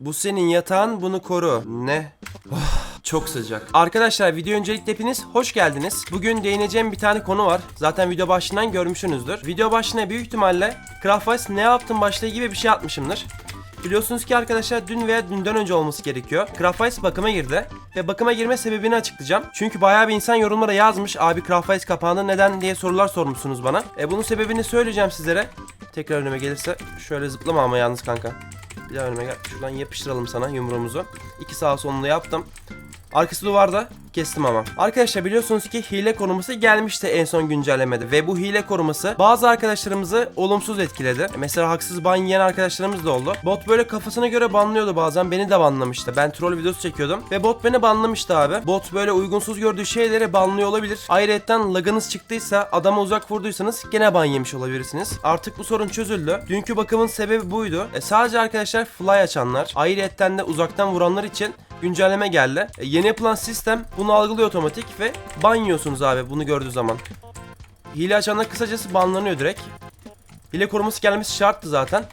Bu senin yatağın bunu koru. Ne? Oh, çok sıcak. Arkadaşlar video öncelikle hepiniz hoş geldiniz. Bugün değineceğim bir tane konu var. Zaten video başından görmüşsünüzdür. Video başına büyük ihtimalle Craftwise ne yaptın başlığı gibi bir şey atmışımdır. Biliyorsunuz ki arkadaşlar dün veya dünden önce olması gerekiyor. Craftwise bakıma girdi ve bakıma girme sebebini açıklayacağım. Çünkü bayağı bir insan yorumlara yazmış. Abi Craftwise kapandı neden diye sorular sormuşsunuz bana. E bunun sebebini söyleyeceğim sizlere. Tekrar önüme gelirse şöyle zıplama ama yalnız kanka. Bir daha önüme gel. Şuradan yapıştıralım sana yumruğumuzu. İki sağ solunu yaptım. Arkası duvarda kestim ama. Arkadaşlar biliyorsunuz ki hile koruması gelmişti en son güncellemede ve bu hile koruması bazı arkadaşlarımızı olumsuz etkiledi. Mesela haksız ban yiyen arkadaşlarımız da oldu. Bot böyle kafasına göre banlıyordu bazen beni de banlamıştı. Ben troll videosu çekiyordum ve bot beni banlamıştı abi. Bot böyle uygunsuz gördüğü şeyleri banlıyor olabilir. Ayrıca lagınız çıktıysa adama uzak vurduysanız gene ban yemiş olabilirsiniz. Artık bu sorun çözüldü. Dünkü bakımın sebebi buydu. E, sadece arkadaşlar fly açanlar, ayrıca de uzaktan vuranlar için güncelleme geldi. E, yeni yapılan sistem bunu algılıyor otomatik ve ban yiyorsunuz abi bunu gördüğü zaman. Hile açanlar kısacası banlanıyor direkt. Hile koruması gelmesi şarttı zaten.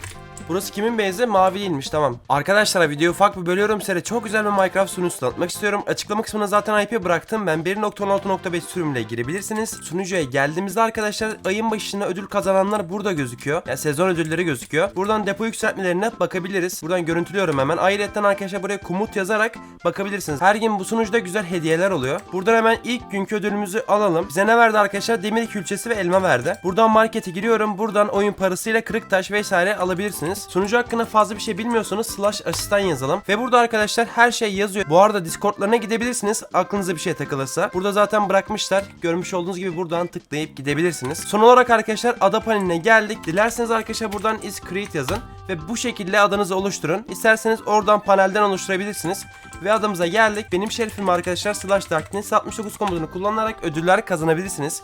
Burası kimin base'i? Mavi değilmiş tamam. Arkadaşlar videoyu ufak bir bölüyorum size çok güzel bir Minecraft sunucusu tanıtmak istiyorum. Açıklama kısmına zaten IP bıraktım. Ben 1.16.5 sürümle girebilirsiniz. Sunucuya geldiğimizde arkadaşlar ayın başında ödül kazananlar burada gözüküyor. Yani sezon ödülleri gözüküyor. Buradan depo yükseltmelerine bakabiliriz. Buradan görüntülüyorum hemen. Ayrıca arkadaşlar buraya komut yazarak bakabilirsiniz. Her gün bu sunucuda güzel hediyeler oluyor. Buradan hemen ilk günkü ödülümüzü alalım. Bize ne verdi arkadaşlar? Demir külçesi ve elma verdi. Buradan markete giriyorum. Buradan oyun parasıyla kırık taş vesaire alabilirsiniz. Sunucu hakkında fazla bir şey bilmiyorsanız slash asistan yazalım. Ve burada arkadaşlar her şey yazıyor. Bu arada Discord'larına gidebilirsiniz. Aklınıza bir şey takılırsa. Burada zaten bırakmışlar. Görmüş olduğunuz gibi buradan tıklayıp gidebilirsiniz. Son olarak arkadaşlar ada paneline geldik. Dilerseniz arkadaşlar buradan is create yazın. Ve bu şekilde adınızı oluşturun. İsterseniz oradan panelden oluşturabilirsiniz. Ve adımıza geldik. Benim şerifim arkadaşlar slash darkness 69 komutunu kullanarak ödüller kazanabilirsiniz.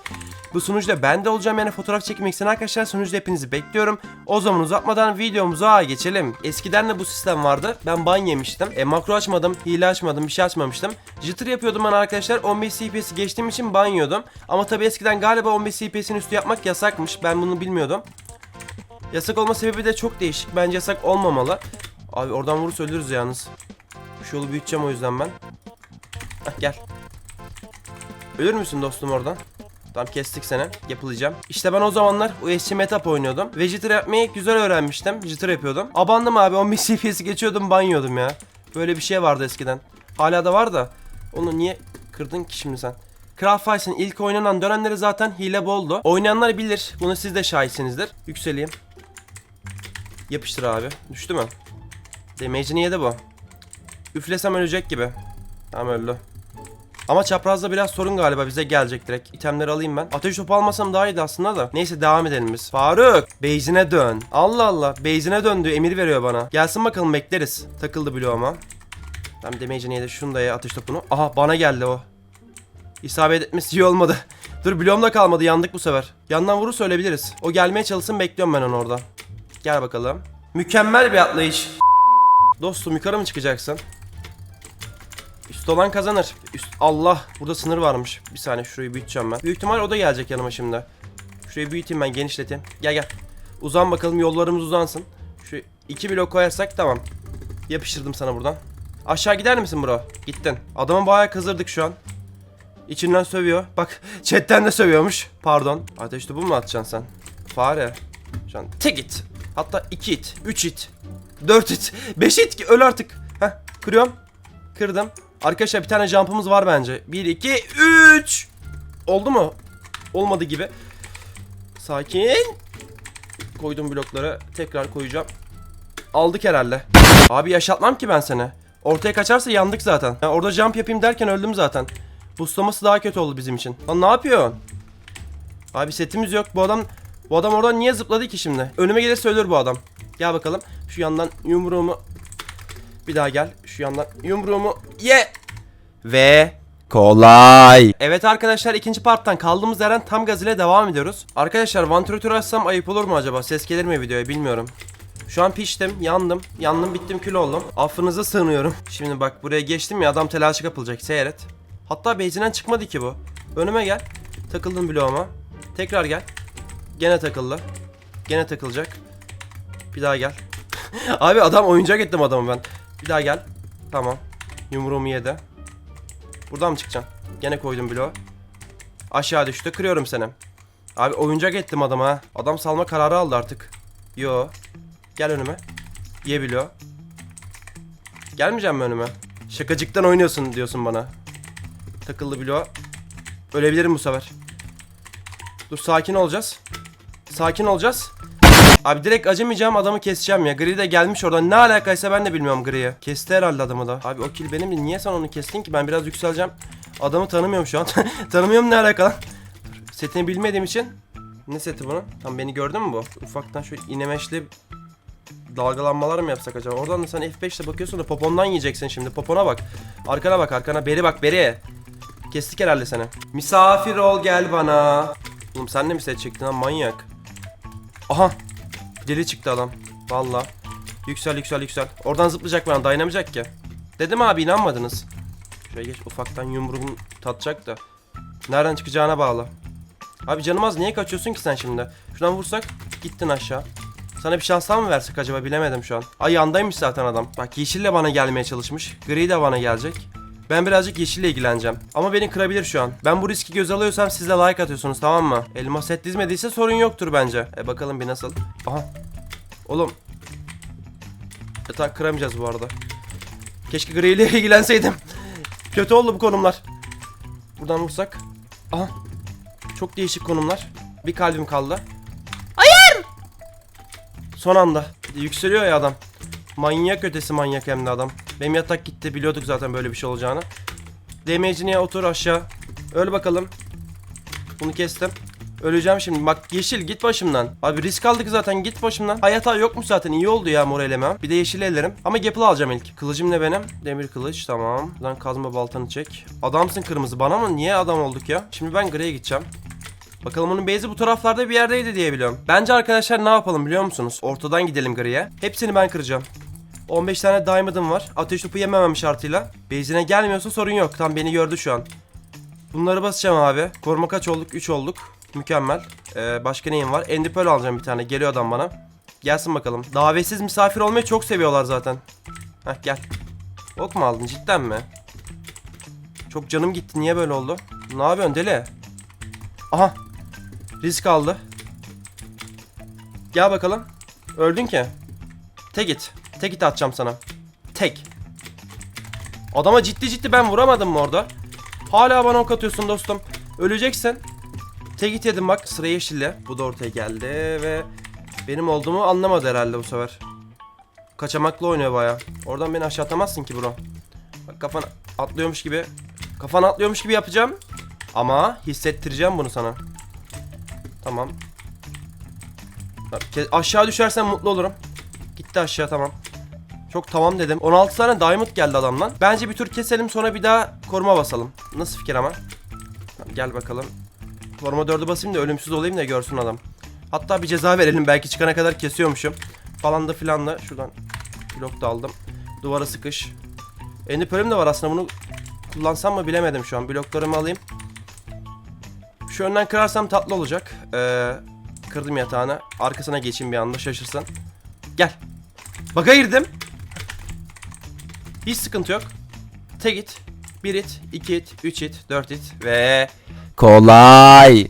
Bu sunucuda ben de olacağım yani fotoğraf çekmek isteyen arkadaşlar sunucuda hepinizi bekliyorum. O zaman uzatmadan videomuza geçelim. Eskiden de bu sistem vardı. Ben ban yemiştim. E, makro açmadım, hile açmadım, bir şey açmamıştım. Jitter yapıyordum ben arkadaşlar. 15 CPS'i geçtiğim için ban yiyordum. Ama tabi eskiden galiba 15 CPS'in üstü yapmak yasakmış. Ben bunu bilmiyordum. Yasak olma sebebi de çok değişik. Bence yasak olmamalı. Abi oradan vurursa ölürüz yalnız. Şu yolu büyüteceğim o yüzden ben. Heh, gel. Ölür müsün dostum oradan? Tamam kestik seni. Yapılacağım. İşte ben o zamanlar USC Metap oynuyordum. Ve jitter yapmayı güzel öğrenmiştim. Jitter yapıyordum. Abandım abi. 15 CPS'i geçiyordum banyıyordum ya. Böyle bir şey vardı eskiden. Hala da var da. Onu niye kırdın ki şimdi sen? Craft Fires'ın ilk oynanan dönemleri zaten hile boldu. Oynayanlar bilir. Bunu siz de şahitsinizdir. Yükseleyim. Yapıştır abi. Düştü mü? Damage'ini yedi bu. Üflesem ölecek gibi. Tamam öldü. Ama çaprazda biraz sorun galiba bize gelecek direkt. İtemleri alayım ben. Ateş topu almasam daha iyiydi aslında da. Neyse devam edelim biz. Faruk. Base'ine dön. Allah Allah. Base'ine döndü. Emir veriyor bana. Gelsin bakalım bekleriz. Takıldı bloğuma. Tamam damage'ini yedi. Şunu da ye ateş topunu. Aha bana geldi o. İsabet etmesi iyi olmadı. Dur bloğumda kalmadı. Yandık bu sefer. Yandan vurursa ölebiliriz. O gelmeye çalışsın bekliyorum ben onu orada. Gel bakalım. Mükemmel bir atlayış. Dostum yukarı mı çıkacaksın? Üst olan kazanır. Üst Allah burada sınır varmış. Bir saniye şurayı büyüteceğim ben. Büyük ihtimal o da gelecek yanıma şimdi. Şurayı büyüteyim ben genişleteyim. Gel gel. Uzan bakalım yollarımız uzansın. Şu iki blok koyarsak tamam. Yapıştırdım sana buradan. Aşağı gider misin bro? Gittin. Adamı bayağı kızdırdık şu an. İçinden sövüyor. Bak chatten de sövüyormuş. Pardon. Ateş topu mu atacaksın sen? Fare. Şu an tek it. Hatta iki it. Üç it. Dört it. Beş it ki öl artık. Heh kırıyorum. Kırdım. Arkadaşlar bir tane jump'ımız var bence. 1, 2, 3. Oldu mu? Olmadı gibi. Sakin. Koydum blokları. Tekrar koyacağım. Aldık herhalde. Abi yaşatmam ki ben seni. Ortaya kaçarsa yandık zaten. Ya orada jump yapayım derken öldüm zaten. Boostlaması daha kötü oldu bizim için. Lan ne yapıyorsun? Abi setimiz yok. Bu adam bu adam oradan niye zıpladı ki şimdi? Önüme gelirse ölür bu adam. Gel bakalım. Şu yandan yumruğumu bir daha gel. Şu yandan yumruğumu ye. Ve kolay. Evet arkadaşlar ikinci parttan kaldığımız yerden tam gaz ile devam ediyoruz. Arkadaşlar vantilatör açsam ayıp olur mu acaba? Ses gelir mi videoya bilmiyorum. Şu an piştim, yandım, yandım, bittim, kül oldum. Affınıza sığınıyorum. Şimdi bak buraya geçtim ya adam telaşı kapılacak. Seyret. Hatta base'inden çıkmadı ki bu. Önüme gel. Takıldım bloğuma. Tekrar gel. Gene takıldı. Gene takılacak. Bir daha gel. Abi adam oyuncak ettim adamı ben. Bir daha gel. Tamam. Yumruğumu yedi. Buradan mı çıkacaksın? Gene koydum bloğu. Aşağı düştü. Kırıyorum seni. Abi oyuncak ettim adama. Adam salma kararı aldı artık. Yo. Gel önüme. Ye bloğu. Gelmeyeceğim mi önüme? Şakacıktan oynuyorsun diyorsun bana. Takıldı bloğu. Ölebilirim bu sefer. Dur sakin olacağız. Sakin olacağız. Abi direkt acımayacağım adamı keseceğim ya. Gri de gelmiş oradan. Ne alakaysa ben de bilmiyorum Gri'yi. Kesti herhalde adamı da. Abi o kill benim niye sen onu kestin ki? Ben biraz yükseleceğim. Adamı tanımıyorum şu an. tanımıyorum ne alaka lan? Dur, Setini bilmediğim için. Ne seti bunu? Tam beni gördün mü bu? Ufaktan şöyle inemeçli dalgalanmalar mı yapsak acaba? Oradan da sen F5'te bakıyorsun da popondan yiyeceksin şimdi. Popona bak. Arkana bak arkana. Beri bak beri. Kestik herhalde seni. Misafir ol gel bana. Oğlum sen de mi set çektin lan manyak? Aha. Deli çıktı adam. Valla. Yüksel yüksel yüksel. Oradan zıplayacak bana dayanamayacak ki. Dedim abi inanmadınız. Şöyle geç ufaktan yumruğum tatacak da. Nereden çıkacağına bağlı. Abi canım az niye kaçıyorsun ki sen şimdi? Şuradan vursak gittin aşağı. Sana bir şans daha mı versek acaba bilemedim şu an. Ay yandaymış zaten adam. Bak yeşille bana gelmeye çalışmış. Gri de bana gelecek. Ben birazcık yeşille ilgileneceğim. Ama beni kırabilir şu an. Ben bu riski göz alıyorsam siz de like atıyorsunuz tamam mı? Elma set dizmediyse sorun yoktur bence. E bakalım bir nasıl. Aha. Oğlum. Yatak kıramayacağız bu arada. Keşke gri ile ilgilenseydim. Kötü oldu bu konumlar. Buradan vursak. Aha. Çok değişik konumlar. Bir kalbim kaldı. Hayır! Son anda. Yükseliyor ya adam. Manyak ötesi manyak hem de adam. Benim yatak gitti biliyorduk zaten böyle bir şey olacağını. Damage'ine otur aşağı. Öl bakalım. Bunu kestim. Öleceğim şimdi. Bak yeşil git başımdan. Abi risk aldık zaten git başımdan. Hayata yokmuş zaten iyi oldu ya mor elemem. Bir de yeşil ellerim. Ama Gapple alacağım ilk. Kılıcım ne benim? Demir kılıç tamam. Lan kazma baltanı çek. Adamsın kırmızı bana mı? Niye adam olduk ya? Şimdi ben griye gideceğim. Bakalım onun base'i bu taraflarda bir yerdeydi diye biliyorum. Bence arkadaşlar ne yapalım biliyor musunuz? Ortadan gidelim griye. Hepsini ben kıracağım. 15 tane diamond'ım var. Ateş topu yememem şartıyla. Base'ine gelmiyorsa sorun yok. Tam beni gördü şu an. Bunları basacağım abi. Koruma kaç olduk? 3 olduk. Mükemmel. Ee, başka neyim var? Pearl alacağım bir tane. Geliyor adam bana. Gelsin bakalım. Davetsiz misafir olmayı çok seviyorlar zaten. Heh gel. Ok mu aldın cidden mi? Çok canım gitti. Niye böyle oldu? Ne yapıyorsun deli? Aha. Risk aldı. Gel bakalım. Öldün ki. Tek it. Tek it atacağım sana. Tek. Adama ciddi ciddi ben vuramadım mı orada? Hala bana ok atıyorsun dostum. Öleceksin. Tek it yedim bak sıra yeşille. Bu da ortaya geldi ve benim olduğumu anlamadı herhalde bu sefer. Kaçamaklı oynuyor baya. Oradan beni aşağı atamazsın ki bro. Bak kafan atlıyormuş gibi. Kafan atlıyormuş gibi yapacağım. Ama hissettireceğim bunu sana. Tamam. Aşağı düşersen mutlu olurum. Gitti aşağı tamam. Çok tamam dedim. 16 tane diamond geldi adamdan. Bence bir tur keselim sonra bir daha koruma basalım. Nasıl fikir ama? Gel bakalım. Koruma 4'ü basayım da ölümsüz olayım da görsün adam. Hatta bir ceza verelim belki çıkana kadar kesiyormuşum. Falan da filan da şuradan blok da aldım. Duvara sıkış. Ender Pearl'üm de var aslında bunu kullansam mı bilemedim şu an. Bloklarımı alayım. Şu önden kırarsam tatlı olacak. Ee, kırdım yatağını. Arkasına geçeyim bir anda şaşırsın. Gel. Baka girdim. Hiç sıkıntı yok. Tek it, bir it, iki it, üç it, dört it ve Kolay.